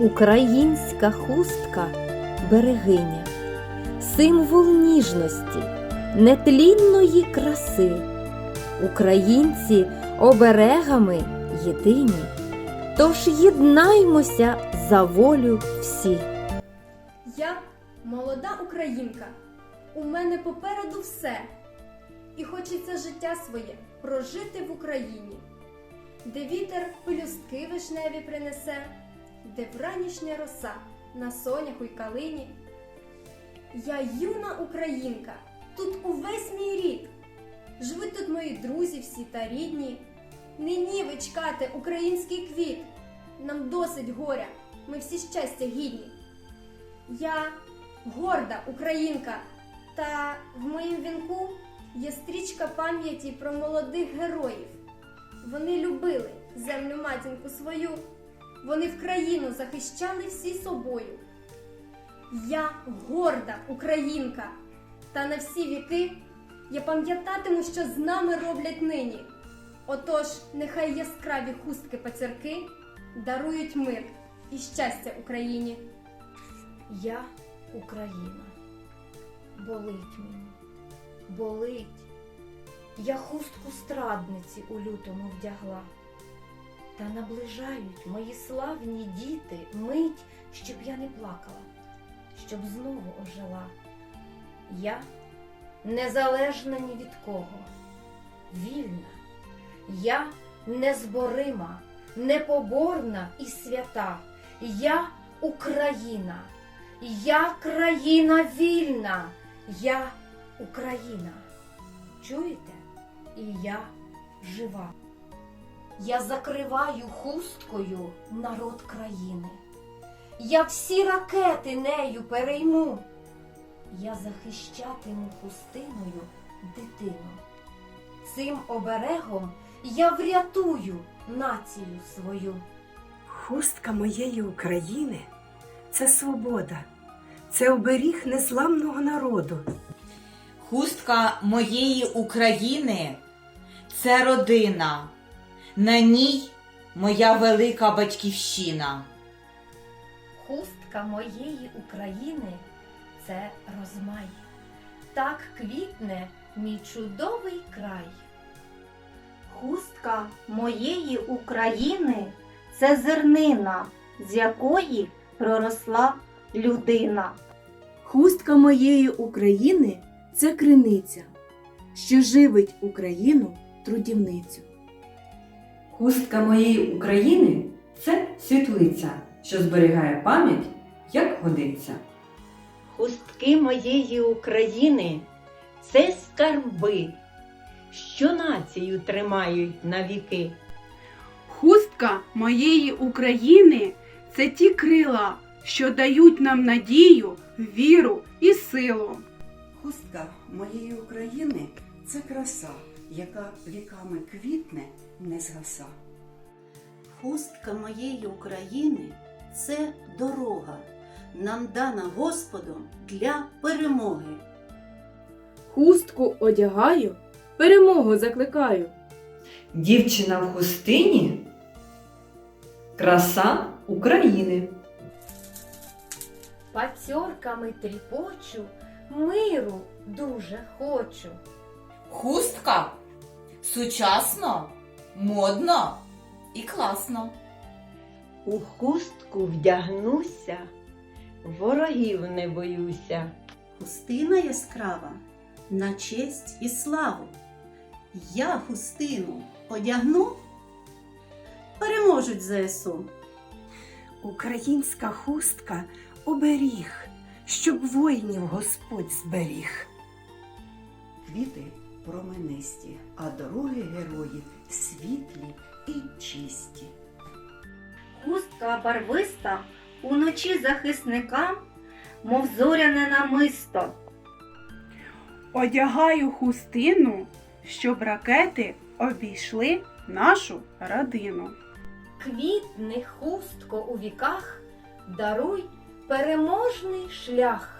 Українська хустка берегиня, символ ніжності, нетлінної краси. Українці оберегами єдині, тож єднаймося за волю всі. Я молода українка. У мене попереду все. І хочеться життя своє прожити в Україні, де вітер пелюстки вишневі принесе, де вранішня роса на соняху й калині. Я юна українка, тут увесь мій рід. Живуть тут мої друзі всі та рідні. Нині ви чекати український квіт. Нам досить горя, ми всі щастя гідні. Я горда українка, та в моїм вінку є стрічка пам'яті про молодих героїв. Вони любили землю матінку свою, вони в країну захищали всі собою. Я горда українка, та на всі віки я пам'ятатиму, що з нами роблять нині. Отож, нехай яскраві хустки пацерки дарують мир і щастя Україні. Я Україна. Болить мені, болить. Я хустку страдниці у лютому вдягла. Та наближають мої славні діти мить, щоб я не плакала, щоб знову ожила. Я незалежна ні від кого, вільна, я незборима, непоборна і свята. Я Україна. Я країна вільна, я Україна. Чуєте? І я жива. Я закриваю хусткою народ країни. Я всі ракети нею перейму. Я захищатиму хустиною дитину. Цим оберегом я врятую націю свою. Хустка моєї України це свобода, це оберіг незламного народу. Хустка моєї України це родина. На ній моя велика батьківщина. Хустка моєї України це розмай. Так квітне мій чудовий край. Хустка моєї України це зернина, з якої проросла людина. Хустка моєї України це криниця, що живить Україну трудівницю. Хустка моєї України це світлиця, що зберігає пам'ять, як годиться. Хустки моєї України це скарби, що націю тримають на віки. Хустка моєї України це ті крила, що дають нам надію, віру і силу. Хустка моєї України це краса, яка віками квітне не згаса. Хустка моєї України це дорога, нам дана Господом для перемоги. Хустку одягаю, перемогу закликаю. Дівчина в хустині краса України. Пацьорками тріпочу, миру дуже хочу. Хустка сучасно, модно і класно. У хустку вдягнуся, ворогів не боюся. Хустина яскрава на честь і славу. Я хустину одягну, переможуть ЗСУ. Українська хустка оберіг, щоб воїнів Господь зберіг. Квіти променисті, а дороги героїв світлі і чисті. Хустка барвиста уночі захисникам, мов зоряне намисто. Одягаю хустину, щоб ракети обійшли нашу родину. Квітни хустко у віках, даруй переможний шлях.